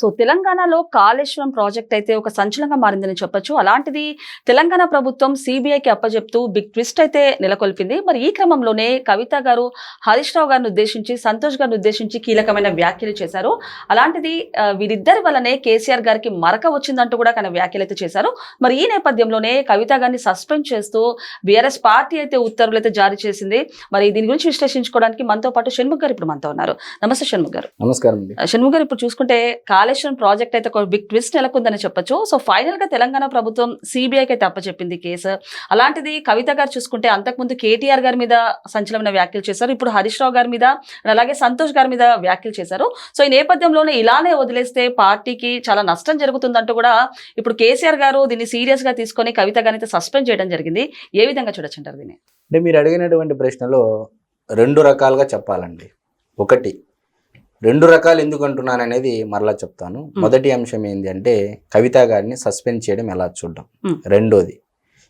So తెలంగాణలో Kaleshwaram project అయితే ఒక సంచలనంగా మారిందని చెప్పొచ్చు. అలాంటిది తెలంగాణ ప్రభుత్వం సిబిఐకి అప్పజెప్తూ బిగ్ ట్విస్ట్ అయితే నెలకొల్పింది. మరి ఈ క్రమంలోనే కవిత గారు హరీష్ రావు గారిని ఉద్దేశించి సంతోష్ గారిని ఉద్దేశించి కీలకమైన వ్యాఖ్యలు చేశారు. అలాంటిది వీరిద్దరి వల్లనే కేసీఆర్ గారికి మరక వచ్చిందంటూ కూడా ఆయన వ్యాఖ్యలు అయితే చేశారు. మరి ఈ నేపథ్యంలోనే కవిత గారిని సస్పెండ్ చేస్తూ బీఆర్ఎస్ పార్టీ అయితే ఉత్తర్వులు అయితే జారీ చేసింది. మరి దీని గురించి విశ్లేషించుకోవడానికి మనతో పాటు షణ్ముఖ్ గారు ఇప్పుడు మనతో ఉన్నారు. నమస్తే షణ్ముఖ్ గారు. నమస్కారం షణ్ముఖ్ గారు ఇప్పుడు చూసుకుంటే కాళేశ్వరం ప్రాజెక్ట్ అయితే ఒక బిగ్ ట్విస్ట్ నెలకొందని చెప్పొచ్చు. సో ఫైనల్గా తెలంగాణ ప్రభుత్వం సిబిఐకి అయితే అప్పచెప్పింది కేసు. అలాంటిది కవిత గారు చూసుకుంటే అంతకుముందు కేటీఆర్ గారి మీద సంచలన వ్యాఖ్యలు చేశారు. ఇప్పుడు హరీష్ రావు గారి మీద అలాగే సంతోష్ గారి మీద వ్యాఖ్యలు చేశారు. సో ఈ నేపథ్యంలోనే ఇలానే వదిలేస్తే పార్టీకి చాలా నష్టం జరుగుతుందంటూ కూడా ఇప్పుడు కేసీఆర్ గారు దీన్ని సీరియస్గా తీసుకొని కవిత గారిని అయితే సస్పెండ్ చేయడం జరిగింది. ఏ విధంగా చూడొచ్చంటారు దీన్ని? అంటే మీరు అడిగినటువంటి ప్రశ్నలో రెండు రకాలుగా చెప్పాలండి. ఒకటి రెండు రకాలు ఎందుకు అంటున్నాను అనేది మరలా చెప్తాను మొదటి అంశం ఏంటి అంటే కవిత గారిని సస్పెండ్ చేయడం ఎలా చూడడం. రెండోది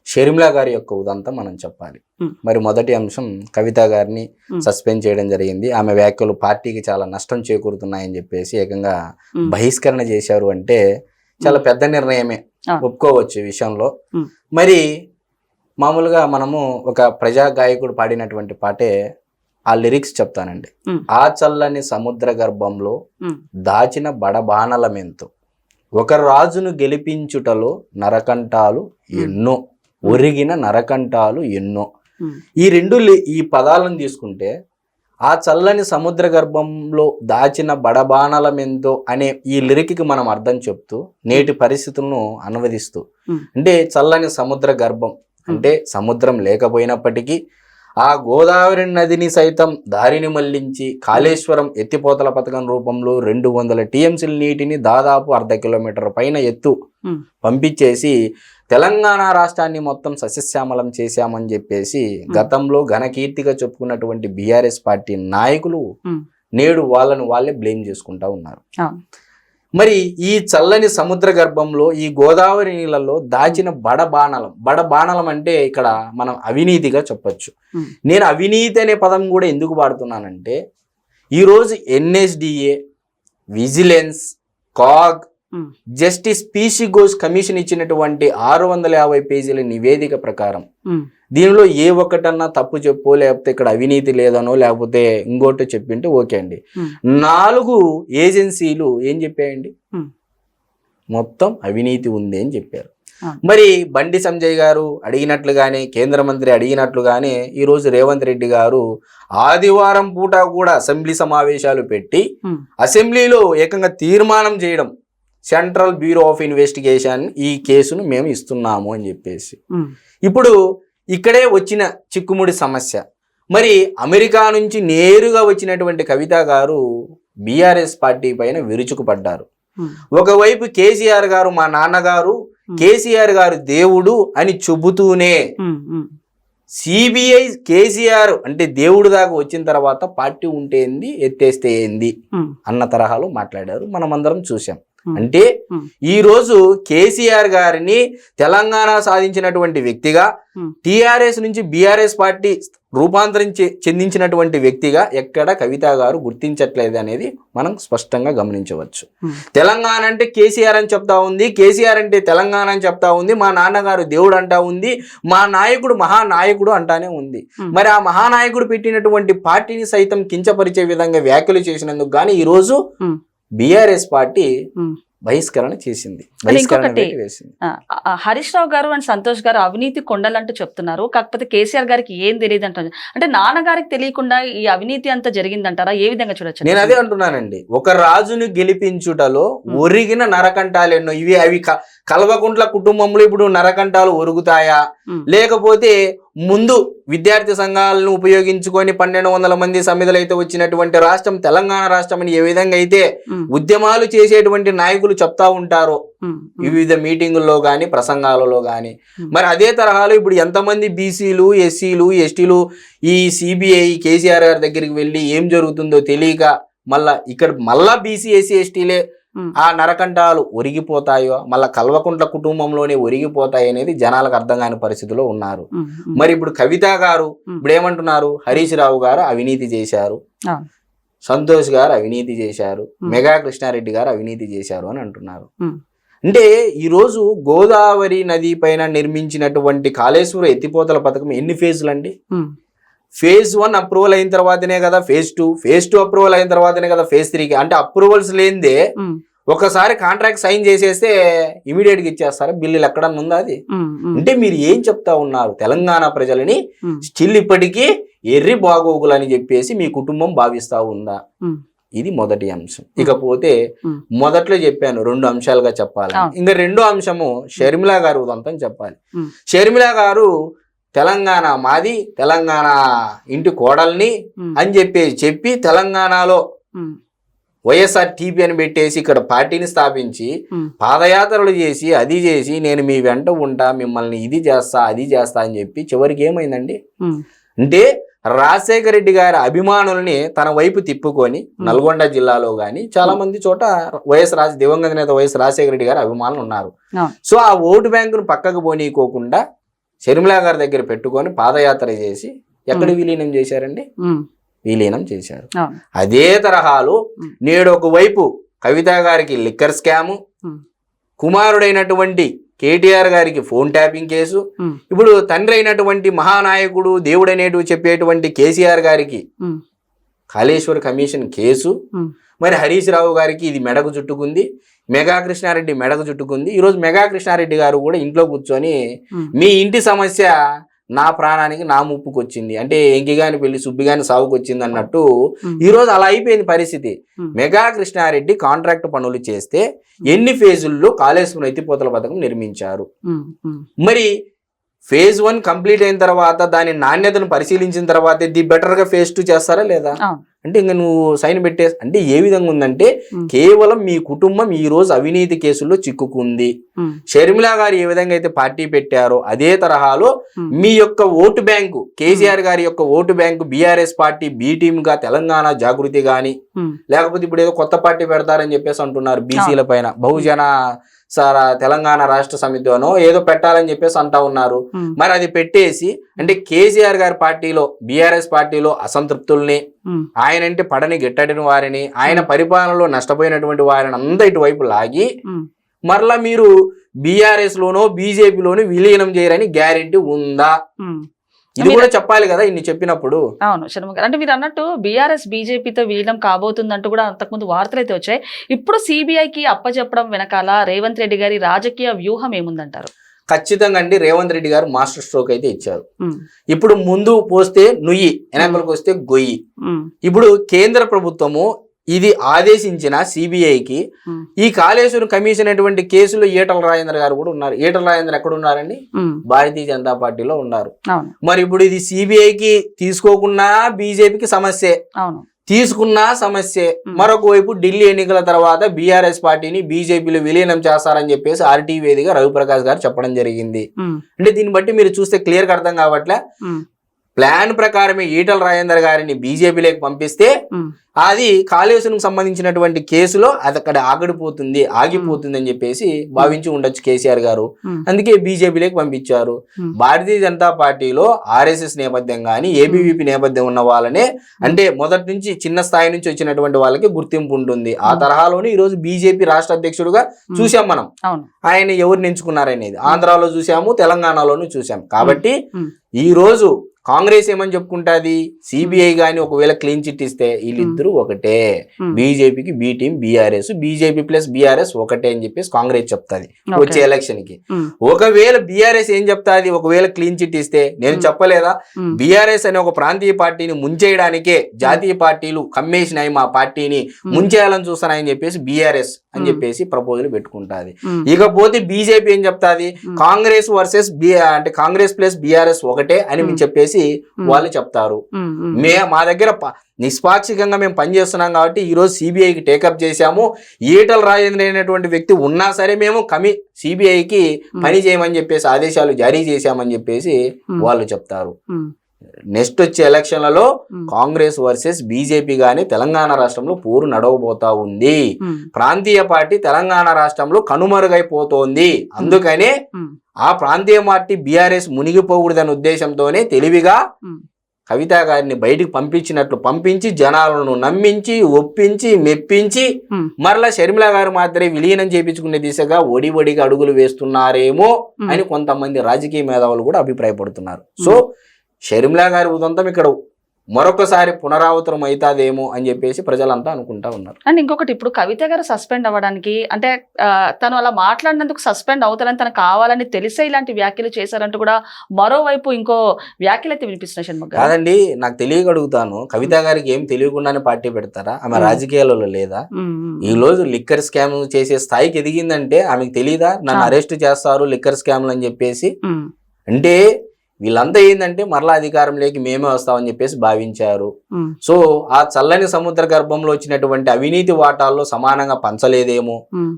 షర్మిలా గారి యొక్క ఉదంతం మనం చెప్పాలి. మరి మొదటి అంశం కవిత గారిని. సస్పెండ్ చేయడం జరిగింది ఆమె వ్యాఖ్యలు పార్టీకి చాలా నష్టం చేకూరుతున్నాయని చెప్పేసి ఏకంగా. బహిష్కరణ చేశారు అంటే చాలా పెద్ద నిర్ణయమే. ఒప్పుకోవచ్చు ఈ విషయంలో. మరి మామూలుగా మనము ఒక ప్రజా గాయకుడు పాడినటువంటి పాటే ఆ లిరిక్స్ చెప్తానండి. ఆ చల్లని సముద్ర గర్భంలో. దాచిన బడబానలమెంతో ఒక రాజును గెలిపించుటలో నరకంటాలు ఎన్నో ఒరిగిన నరకంటాలు ఎన్నో. ఈ రెండు ఈ పదాలను తీసుకుంటే ఆ చల్లని సముద్ర గర్భంలో దాచిన బడబానలమెంతో అనే ఈ లిరిక్కి మనం అర్థం చెప్తూ నేటి పరిస్థితులను అనువదిస్తూ. అంటే చల్లని సముద్ర గర్భం అంటే సముద్రం లేకపోయినప్పటికీ ఆ గోదావరి నదిని సైతం దారిని మళ్ళించి కాళేశ్వరం ఎత్తిపోతల పథకం రూపంలో రెండు వందల టీఎంసీల నీటిని దాదాపు అర్ధ కిలోమీటర్ పైన ఎత్తు. పంపించేసి తెలంగాణ రాష్ట్రాన్ని మొత్తం సస్యశ్యామలం చేశామని చెప్పేసి గతంలో ఘనకీర్తిగా చెప్పుకున్నటువంటి బీఆర్ఎస్ పార్టీ నాయకులు. నేడు వాళ్ళను వాళ్ళే బ్లేమ్ చేసుకుంటా ఉన్నారు. మరి ఈ చల్లని సముద్ర గర్భంలో ఈ గోదావరి నీళ్ళలో దాచిన బడబాణలం బడబాణలం అంటే ఇక్కడ మనం అవినీతిగా చెప్పొచ్చు. నేను అవినీతి అనే పదం కూడా ఎందుకు వాడుతున్నానంటే ఈరోజు NSDA vigilance CAG. Justice PC Ghosh commission ఇచ్చినటువంటి ఆరు వందల యాభై పేజీల నివేదిక ప్రకారం. దీనిలో ఏ ఒక్కటన్నా తప్పు చెప్పో లేకపోతే ఇక్కడ అవినీతి లేదనో లేకపోతే ఇంకోటో చెప్పింటే ఓకే అండి. నాలుగు ఏజెన్సీలు ఏం చెప్పాయండి. మొత్తం అవినీతి ఉంది అని చెప్పారు. మరి బండి సంజయ్ గారు అడిగినట్లుగానే కేంద్ర మంత్రి అడిగినట్లుగానే ఈరోజు రేవంత్ రెడ్డి గారు ఆదివారం పూట కూడా అసెంబ్లీ సమావేశాలు పెట్టి. అసెంబ్లీలో ఏకంగా తీర్మానం చేయడం సెంట్రల్ బ్యూరో ఆఫ్ ఇన్వెస్టిగేషన్ ఈ కేసును మేము ఇస్తున్నాము అని చెప్పేసి. ఇప్పుడు ఇక్కడే వచ్చిన చిక్కుముడి సమస్య మరి అమెరికా నుంచి నేరుగా వచ్చినటువంటి కవిత గారు బీఆర్ఎస్ పార్టీ పైన విరుచుకుపడ్డారు. ఒకవైపు కేసీఆర్ గారు మా నాన్నగారు కేసీఆర్ గారు దేవుడు అని చెబుతూనే. సిబిఐ కేసీఆర్ అంటే దేవుడు దాకా వచ్చిన తర్వాత పార్టీ ఉంటే ఎత్తేస్తే ఏంది. అన్న తరహాలో మాట్లాడారు మనమందరం చూసాం. అంటే. ఈ రోజు కేసీఆర్ గారిని తెలంగాణ సాధించినటువంటి వ్యక్తిగా. టిఆర్ఎస్ నుంచి బీఆర్ఎస్ పార్టీ రూపాంతరం చెందించినటువంటి వ్యక్తిగా ఎక్కడ కవిత గారు గుర్తించట్లేదు అనేది మనం స్పష్టంగా గమనించవచ్చు. తెలంగాణ అంటే కేసీఆర్ అని చెప్తా ఉంది కేసీఆర్ అంటే తెలంగాణ అని చెప్తా ఉంది మా నాన్నగారు దేవుడు అంటా ఉంది మా నాయకుడు మహానాయకుడు అంటానే ఉంది. మరి ఆ మహానాయకుడు పెట్టినటువంటి పార్టీని సైతం కించపరిచే విధంగా వ్యాఖ్యలు చేసినందుకు గానీ ఈ రోజు Hmm. BRS party. బహిష్కరణ చేసింది. హరీష్ రావు గారు అండ్ సంతోష్ గారు అవినీతి కొండలంటూ చెప్తున్నారు. కాకపోతే కేసీఆర్ గారికి ఏం తెలియదు అంటారు అంటే నాన్నగారికి తెలియకుండా ఈ అవినీతి అంతా జరిగిందంటారా? ఏ విధంగా చూడొచ్చు? నేను అదే అంటున్నానండి. ఒక రాజును గెలిపించుటలో ఒరిగిన నరకంటాలు ఎన్నో ఇవి అవి కల్వకుంట్ల కుటుంబంలో ఇప్పుడు నరకంటాలు ఒరుగుతాయా. లేకపోతే ముందు విద్యార్థి సంఘాలను ఉపయోగించుకొని పన్నెండు వందల మంది సమిధులు అయితే వచ్చినటువంటి రాష్ట్రం తెలంగాణ రాష్ట్రం అని ఏ విధంగా అయితే. ఉద్యమాలు చేసేటువంటి నాయకులు చెప్తా ఉంటారో. వివిధ మీటింగుల్లో కానీ ప్రసంగాలలో కానీ. మరి అదే తరహాలో ఇప్పుడు ఎంతమంది బీసీలు ఎస్సీలు ఎస్టీలు ఈ సిబిఐ కేసీఆర్ గారి దగ్గరికి వెళ్ళి ఏం జరుగుతుందో తెలియక మళ్ళా ఇక్కడ మళ్ళా బీసీ ఎస్సీ ఎస్టీలే. ఆ నరకంటాలు ఒరిగిపోతాయో మళ్ళా కల్వకుంట్ల కుటుంబంలోనే ఒరిగిపోతాయి అనేది జనాలకు అర్థం కాని పరిస్థితిలో ఉన్నారు. మరి ఇప్పుడు కవిత గారు. ఇప్పుడు ఏమంటున్నారు హరీష్ రావు గారు అవినీతి చేశారు. సంతోష్ గారు అవినీతి చేశారు. మెగా కృష్ణారెడ్డి గారు అవినీతి చేశారు అని అంటున్నారు. అంటే ఈరోజు గోదావరి నది పైన నిర్మించినటువంటి కాళేశ్వరం ఎత్తిపోతల పథకం ఎన్ని ఫేజ్లు అండి ఫేజ్ వన్ అప్రూవల్ అయిన తర్వాతనే కదా phase two. Phase two approval అయిన తర్వాతనే కదా ఫేజ్ త్రీకి. అంటే అప్రూవల్స్ లేనిదే ఒకసారి కాంట్రాక్ట్ సైన్ చేసేస్తే ఇమీడియట్గా ఇచ్చేస్తారా. బిల్లులు ఎక్కడన్నా ఉందా అది? అంటే మీరు ఏం చెప్తా ఉన్నారు? తెలంగాణ ప్రజలని స్టిల్ ఇప్పటికీ ఎర్రి బాగోగులు అని చెప్పేసి మీ కుటుంబం భావిస్తా ఉందా? ఇది మొదటి అంశం. ఇకపోతే. మొదట్లో చెప్పాను రెండు అంశాలుగా చెప్పాలి. ఇంకా రెండో అంశము షర్మిల గారు ఉదంతం చెప్పాలి. షర్మిల గారు తెలంగాణ మాది తెలంగాణ ఇంటి కోడల్ని అని చెప్పేసి చెప్పి తెలంగాణలో వైఎస్ఆర్ టీపీ అని పెట్టేసి ఇక్కడ పార్టీని స్థాపించి పాదయాత్రలు చేసి అది చేసి నేను మీ వెంట ఉంటా మిమ్మల్ని ఇది చేస్తా అది చేస్తా అని చెప్పి చివరికి ఏమైందండి? అంటే రాజశేఖర రెడ్డి గారి అభిమానుల్ని తన వైపు తిప్పుకొని నల్గొండ జిల్లాలో గాని చాలా మంది చోట వైఎస్ రాజ దివంగత నేత వైఎస్ రాజశేఖర రెడ్డి గారి అభిమానులు ఉన్నారు. సో ఆ ఓటు బ్యాంకును పక్కకు పోనీకోకుండా షర్మిలా గారి దగ్గర పెట్టుకొని పాదయాత్ర చేసి ఎక్కడ విలీనం చేశారండి? విలీనం చేశారు. అదే తరహాలో. నేడు ఒకవైపు కవిత గారికి లిక్కర్ స్కాము కుమారుడైనటువంటి కేటీఆర్ గారికి ఫోన్ ట్యాపింగ్ కేసు ఇప్పుడు తండ్రి అయినటువంటి మహానాయకుడు దేవుడనేటు చెప్పేటువంటి కేసీఆర్ గారికి కాళేశ్వర్ కమిషన్ కేసు మరి హరీష్ రావు గారికి ఇది మెడకు చుట్టుకుంది మెగా కృష్ణారెడ్డి మెడకు చుట్టుకుంది. ఈరోజు మెగా కృష్ణారెడ్డి గారు కూడా ఇంట్లో కూర్చొని మీ ఇంటి సమస్య నా ప్రాణానికి నా ముప్పుకు వచ్చింది అంటే ఎంకిగాని పెళ్ళి సుబ్బిగాని సాగుకు వచ్చింది అన్నట్టు ఈరోజు అలా అయిపోయింది పరిస్థితి. మెగా కృష్ణారెడ్డి కాంట్రాక్ట్ పనులు చేస్తే ఎన్ని ఫేజుల్లో కాళేశ్వరం ఎత్తిపోతల పథకం నిర్మించారు? మరి ఫేజ్ వన్ కంప్లీట్ అయిన తర్వాత దాని నాణ్యతను పరిశీలించిన తర్వాత ది బెటర్గా ఫేజ్ టూ చేస్తారా లేదా. అంటే ఇంకా నువ్వు సైన్ పెట్టే అంటే ఏ విధంగా ఉందంటే కేవలం మీ కుటుంబం ఈ రోజు అవినీతి కేసుల్లో చిక్కుకుంది. షర్మిల గారు ఏ విధంగా అయితే పార్టీ పెట్టారో అదే తరహాలో మీ యొక్క ఓటు బ్యాంకు కేసీఆర్ గారి యొక్క vote bank BRS party B టీమ్గా తెలంగాణ జాగృతి గాని లేకపోతే ఇప్పుడు ఏదో కొత్త పార్టీ పెడతారని చెప్పేసి అంటున్నారు బీసీల పైన. బహుజన తెలంగాణ రాష్ట్ర సమితిలోనో ఏదో పెట్టాలని చెప్పేసి అంటా ఉన్నారు. మరి అది పెట్టేసి అంటే కేసీఆర్ గారి పార్టీలో బీఆర్ఎస్ పార్టీలో అసంతృప్తుల్ని ఆయన అంటే పడని గిట్టడిన వారిని ఆయన పరిపాలనలో నష్టపోయినటువంటి వారిని అంతా ఇటువైపు లాగి మరలా మీరు బీఆర్ఎస్ లోనో బీజేపీలోనో విలీనం చేయరని గ్యారెంటీ ఉందా. ఇది కూడా చెప్పాలి కదా ఇన్ని చెప్పినప్పుడు. అవును శర్మ గారు. అంటే మీరు అన్నట్టు బీఆర్ఎస్ బీజేపీతో విలీనం కాబోతుందంటూ కూడా అంతకుముందు వార్తలు అయితే వచ్చాయి. ఇప్పుడు సిబిఐకి అప్పచెప్పడం వెనకాల రేవంత్ రెడ్డి గారి రాజకీయ వ్యూహం ఏముందంటారు? ఖచ్చితంగా అండి రేవంత్ రెడ్డి గారు మాస్టర్ స్ట్రోక్ అయితే ఇచ్చారు. ఇప్పుడు ముందు పోస్తే నుయ్యి వెనకలకు వస్తే గొయ్యి. ఇప్పుడు కేంద్ర ప్రభుత్వము ఇది ఆదేశించిన సిబిఐకి ఈ కాళేశ్వరం కమిషన్ అటువంటి కేసులో ఈటల రాజేంద్ర గారు కూడా ఉన్నారు. ఈటల రాజేంద్ర ఎక్కడ ఉన్నారండి? భారతీయ జనతా పార్టీలో ఉన్నారు. మరి ఇప్పుడు ఇది సిబిఐకి తీసుకోకున్నా బీజేపీకి సమస్యే. తీసుకున్నా సమస్యే. మరొక వైపు ఢిల్లీ ఎన్నికల తర్వాత బీఆర్ఎస్ పార్టీని బీజేపీలో విలీనం చేస్తారని చెప్పేసి ఆర్టీ వేదిగా రవిప్రకాష్ గారు చెప్పడం జరిగింది. అంటే దీన్ని బట్టి మీరు చూస్తే క్లియర్గా అర్థం కావట్లే. ప్లాన్ ప్రకారమే ఈటల రాజేందర్ గారిని బీజేపీలోకి పంపిస్తే అది కాళేశ్వరం సంబంధించినటువంటి కేసులో అది అక్కడ ఆగడిపోతుంది ఆగిపోతుంది అని చెప్పేసి భావించి ఉండొచ్చు కేసీఆర్ గారు. అందుకే బీజేపీలోకి పంపించారు. భారతీయ జనతా పార్టీలో ఆర్ఎస్ఎస్ నేపథ్యం కానీ ఏబీవీపీ నేపథ్యం ఉన్న వాళ్ళనే అంటే మొదటి నుంచి చిన్న స్థాయి నుంచి వచ్చినటువంటి వాళ్ళకి గుర్తింపు ఉంటుంది. ఆ. తరహాలోనే ఈ రోజు బీజేపీ రాష్ట్ర అధ్యక్షుడుగా చూసాం మనం. ఆయన ఎవరిని ఎంచుకున్నారనేది ఆంధ్రాలో చూసాము తెలంగాణలోనూ చూసాం కాబట్టి. ఈ రోజు కాంగ్రెస్ ఏమని చెప్పుకుంటాది? సిబిఐ గాని ఒకవేళ క్లీన్ చిట్ ఇస్తే వీళ్ళిద్దరూ ఒకటే. ఉమ్, బీజేపీకి B team BRS. BJP plus BRS ఒకటే అని చెప్పేసి కాంగ్రెస్ చెప్తాది. వచ్చే ఎలక్షన్కి ఒకవేళ బీఆర్ఎస్ ఏం చెప్తాది? ఒకవేళ క్లీన్ చిట్ ఇస్తే నేను. చెప్పలేదా? బీఆర్ఎస్ అనే ఒక ప్రాంతీయ పార్టీని ముంచేయడానికే జాతీయ పార్టీలు కమ్మేసినాయి మా పార్టీని ముంచేయాలని చూస్తున్నాయని చెప్పేసి బీఆర్ఎస్ అని. చెప్పేసి ప్రపోజల్ పెట్టుకుంటాది. ఇకపోతే బీజేపీ ఏం చెప్తాది. కాంగ్రెస్ వర్సెస్ బి అంటే కాంగ్రెస్ ప్లస్ బీఆర్ఎస్ ఒకటే అని. చెప్పేసి వాళ్ళు చెప్తారు. మే మా దగ్గర నిష్పాక్షికంగా మేము పనిచేస్తున్నాం కాబట్టి ఈ రోజు సిబిఐకి టేకప్ చేశాము. ఈటల రాజేంద్ర అయినటువంటి వ్యక్తి ఉన్నా సరే మేము కమి సిబిఐకి పని చేయమని చెప్పేసి ఆదేశాలు జారీ చేశామని చెప్పేసి వాళ్ళు చెప్తారు. నెక్స్ట్ వచ్చే ఎలక్షన్లలో కాంగ్రెస్ వర్సెస్ బీజేపీ గాని తెలంగాణ రాష్ట్రంలో పోరు నడవబోతా ఉంది. ప్రాంతీయ పార్టీ తెలంగాణ రాష్ట్రంలో కనుమరుగైపోతోంది. అందుకనే ఆ ప్రాంతీయ పార్టీ బీఆర్ఎస్ మునిగిపోకూడదనే ఉద్దేశంతోనే తెలివిగా కవిత గారిని బయటికి పంపించినట్లు పంపించి జనాలను నమ్మించి ఒప్పించి మెప్పించి మరలా షర్మిల గారు మాత్రమే విలీనం చేపించుకునే దిశగా ఒడి ఒడిగా అడుగులు వేస్తున్నారేమో. అని కొంతమంది రాజకీయ మేధావులు కూడా అభిప్రాయపడుతున్నారు. సో షర్మిల గారి ఉదంతం ఇక్కడ మరొకసారి పునరావృతం అవుతాదేమో అని చెప్పేసి ప్రజలంతా అనుకుంటా ఉన్నారు. అండ్ ఇంకొకటి ఇప్పుడు కవిత గారు సస్పెండ్ అవ్వడానికి అంటే తను అలా మాట్లాడినందుకు సస్పెండ్ అవుతారని తనకు కావాలని తెలిసే ఇలాంటి వ్యాఖ్యలు చేశారంటూ కూడా మరోవైపు ఇంకో వ్యాఖ్యలు అయితే వినిపిస్తున్నాయి షణ్ముఖ్ కాదండి నాకు తెలియక అడుగుతాను కవిత గారికి ఏం తెలియకుండానే పార్టీ పెడతారా? ఆమె. రాజకీయాలలో లేదా? ఈ రోజు లిక్కర్ స్కామ్ చేసే స్థాయికి ఎదిగిందంటే ఆమెకు తెలియదా నన్ను. అరెస్ట్ చేస్తారు లిక్కర్ స్కామ్లు అని చెప్పేసి? అంటే వీళ్ళంతా ఏంటంటే మరలా అధికారంలోకి మేమే వస్తామని చెప్పేసి భావించారు. సో ఆ చల్లని సముద్ర గర్భంలో వచ్చినటువంటి అవినీతి వాటాల్లో సమానంగా పంచలేదేమో.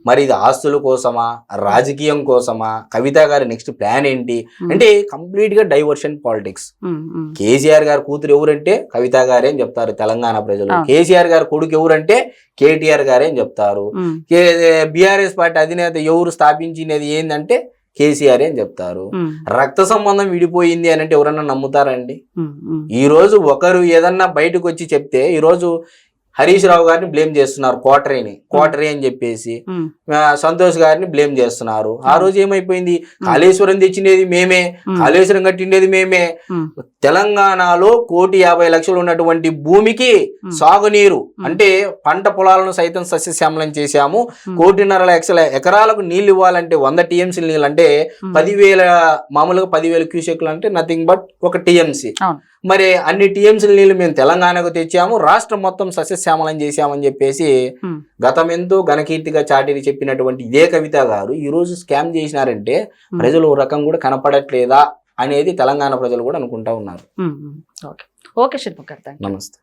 మరి ఇది ఆస్తుల కోసమా రాజకీయం కోసమా కవిత గారి నెక్స్ట్ ప్లాన్ ఏంటి? అంటే కంప్లీట్గా డైవర్షన్ పాలిటిక్స్. కేసీఆర్ గారి కూతురు ఎవరంటే కవిత గారే అని చెప్తారు తెలంగాణ ప్రజలు. కేసీఆర్ గారి కొడుకు ఎవరంటే కేటీఆర్ గారే అని చెప్తారు. బీఆర్ఎస్ పార్టీ అధినేత ఎవరు స్థాపించినది ఏంటంటే కేసీఆర్ అని చెప్తారు? రక్త సంబంధం విడిపోయింది అని అంటే ఎవరన్నా నమ్ముతారండి? ఈ రోజు ఒకరు ఏదన్నా బయటకు వచ్చి చెప్తే ఈ రోజు హరీష్ రావు గారిని బ్లేమ్ చేస్తున్నారు కోటరీని. కోటరీ అని చెప్పేసి సంతోష్ గారిని బ్లేమ్ చేస్తున్నారు. ఆ రోజు ఏమైపోయింది? కాళేశ్వరం తెచ్చినది మేమే. కాళేశ్వరం కట్టిండేది మేమే. తెలంగాణలో కోటి యాభై లక్షలు ఉన్నటువంటి భూమికి సాగునీరు. అంటే పంట పొలాలను సైతం సస్యశ్యామలం చేశాము. కోటిన్నర లక్షల ఎకరాలకు నీళ్ళు ఇవ్వాలంటే వంద టీఎంసీ నీళ్ళు అంటే పదివేల మామూలుగా పదివేల క్యూసెక్లు అంటే నథింగ్ బట్ ఒక టీఎంసీ. మరి అన్ని టీఎంసీ నీళ్ళు మేము తెలంగాణకు తెచ్చాము. రాష్ట్రం మొత్తం సస్యశ్యామలం చేశామని చెప్పేసి ఉమ్, గతం ఎంతో ఘనకీర్తిగా చాటిని చెప్పినటువంటి ఇదే కవిత గారు ఈ రోజు స్కామ్ చేసినారంటే ప్రజలు ఓ రకం కూడా కనపడట్లేదా అనేది తెలంగాణ ప్రజలు కూడా అనుకుంటా ఉన్నారు. ఓకే. Okay you. నమస్తే.